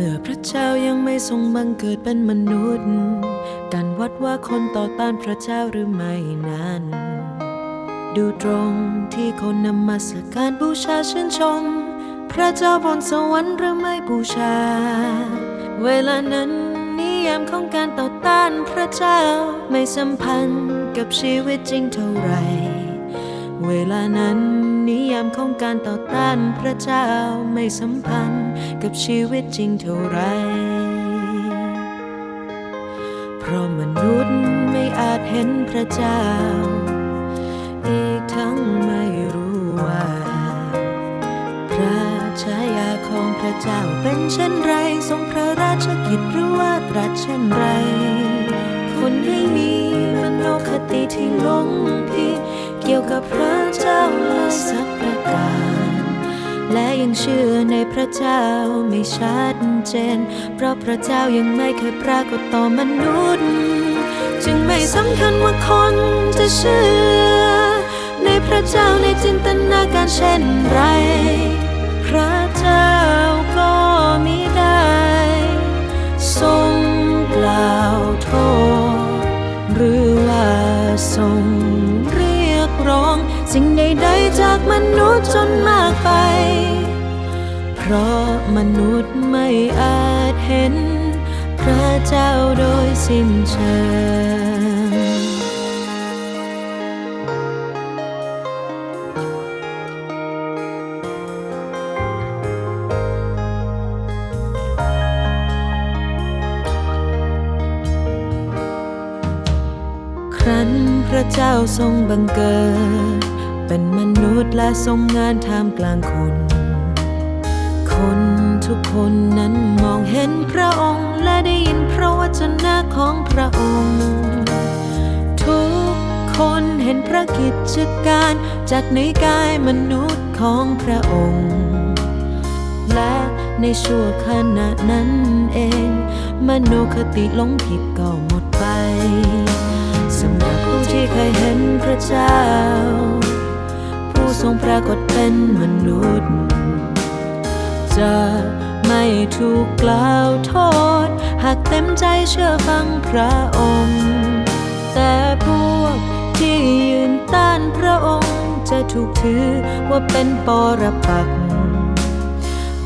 เมื่อพระเจ้ายังไม่ทรงบังเกิดเป็นมนุษย์ การวัดว่าคนต่อต้านพระเจ้าหรือไม่นั้น ดูตรงที่คนนำมาสการบูชาชื่นชม พระเจ้าบนสวรรค์หรือไม่บูชา เวลานั้นนิยามของการต่อต้านพระเจ้าไม่สัมพันธ์กับชีวิตจริงเท่าไหร่ เวลานั้นนิยามของการต่อต้านพระเจ้าไม่สัมพันธ์กับชีวิตจริงเท่าไร เพราะมนุษย์ไม่อาจเห็นพระเจ้า อีกทั้งไม่รู้ว่า พระชายาของพระเจ้าเป็นเช่นไร ทรงพระราชกิจหรือว่าตรัสเช่นไร คนให้มีมโนคติที่ลงผิด กี่ยวกับพระเจ้าและสักประการ และยังเชื่อในพระเจ้าไม่ชัดเจน เพราะพระเจ้ายังไม่เคยปรากฏต่อมนุษย์ จึงไม่สำคัญว่าคนจะเชื่อ ในพระเจ้าในจินตนาการเช่นไร พระเจ้าก็มิได้ทรงกล่าวโทษ หรือว่าทรง สิ่งใดๆจากมนุษย์จนมากไป เพราะมนุษย์ไม่อาจเห็น พระเจ้าโดยสิ้นเชิงครั้นพระเจ้าทรงบังเกิด เป็นมนุษย์และทรงงานท่ามกลางคน คนทุกคนนั้นมองเห็นพระองค์และได้ยินพระวจนะของพระองค์ ทุกคนเห็นพระกิจการจากในกายมนุษย์ของพระองค์ และในชั่วขณะนั้นเอง มโนคติหลงผิดก็หมดไปสำหรับผู้ที่เคยเห็นพระเจ้า ทรงปรากฏเป็นมนุษย์ จะไม่ถูกกล่าวโทษ หากเต็มใจเชื่อฟังพระองค์ แต่พวกที่ยืนต้านพระองค์จะถูกถือว่าเป็นปรปักษ์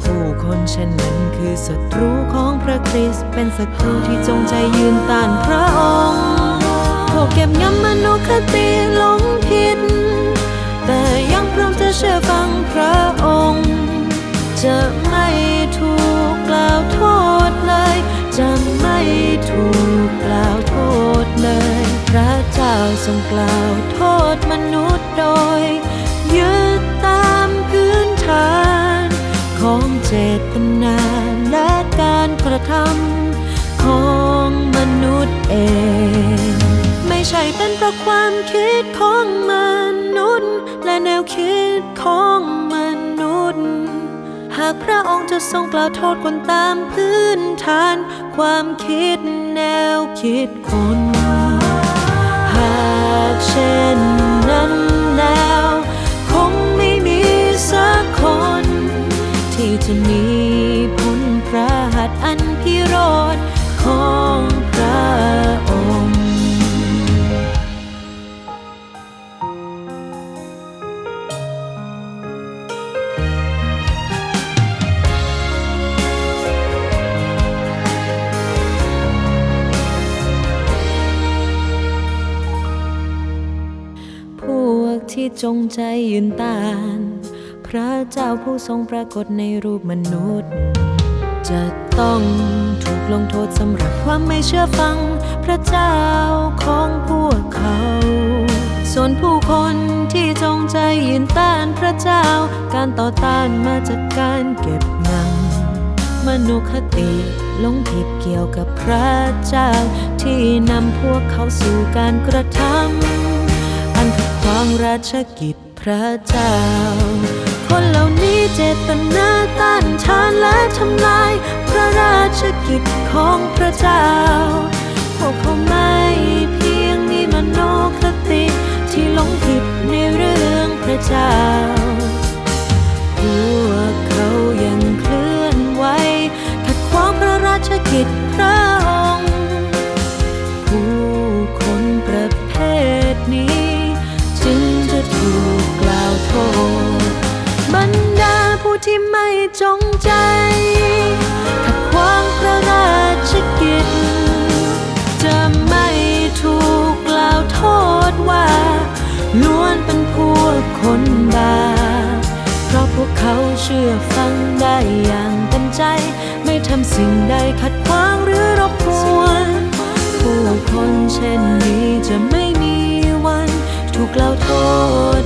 ผู้คนเช่นนั้นคือศัตรูของพระคริสต์เป็นศัตรูที่จงใจยืนต้านพระองค์พวกเก็บงำมโนคติหลงผิด เชื่อฟังพระองค์ จะไม่ถูกกล่าวโทษเลย จะไม่ถูกกล่าวโทษเลย พระเจ้าทรงกล่าวโทษมนุษย์โดย ยึดตามพื้นฐานของเจตนาและการกระทำของมนุษย์เอง ไม่ใช่เป็นเพราะความคิดของมนุษย์และแนวคิด ของมนุษย์ หากพระองค์จะทรงกล่าวโทษคนตามพื้นฐาน ความคิดแนวคิดคน หากเช่นนั้นแล้ว คงไม่มีสักคนที่จะมี ที่จงใจยืนต้าน พระเจ้าผู้ทรงปรากฏในรูปมนุษย์ จะต้องถูกลงโทษสำหรับความไม่เชื่อฟัง พระเจ้าของพวกเขา ส่วนผู้คนที่จงใจยืนต้านพระเจ้า การต่อต้านมาจากการเก็บงำมนุคติหลงผิดเกี่ยวกับพระเจ้า ที่นำพวกเขาสู่การกระทำอัน ของราชกิจพระเจ้า คนเหล่านี้เจตนาต้านทานและทำลาย พระราชกิจของพระเจ้า พวกเขาไม่เพียงมีมโนคติที่หลง ที่ไม่จงใจขัดขวางพระราชกิจ จะไม่ถูกกล่าวโทษว่า ล้วนเป็นพวกคนบาปเพราะพวกเขาเชื่อฟังได้อย่างเต็มใจ ไม่ทำสิ่งใดขัดขวางหรือรบกวนผู้คนเช่นนี้จะไม่มีวัน ถูกกล่าวโทษ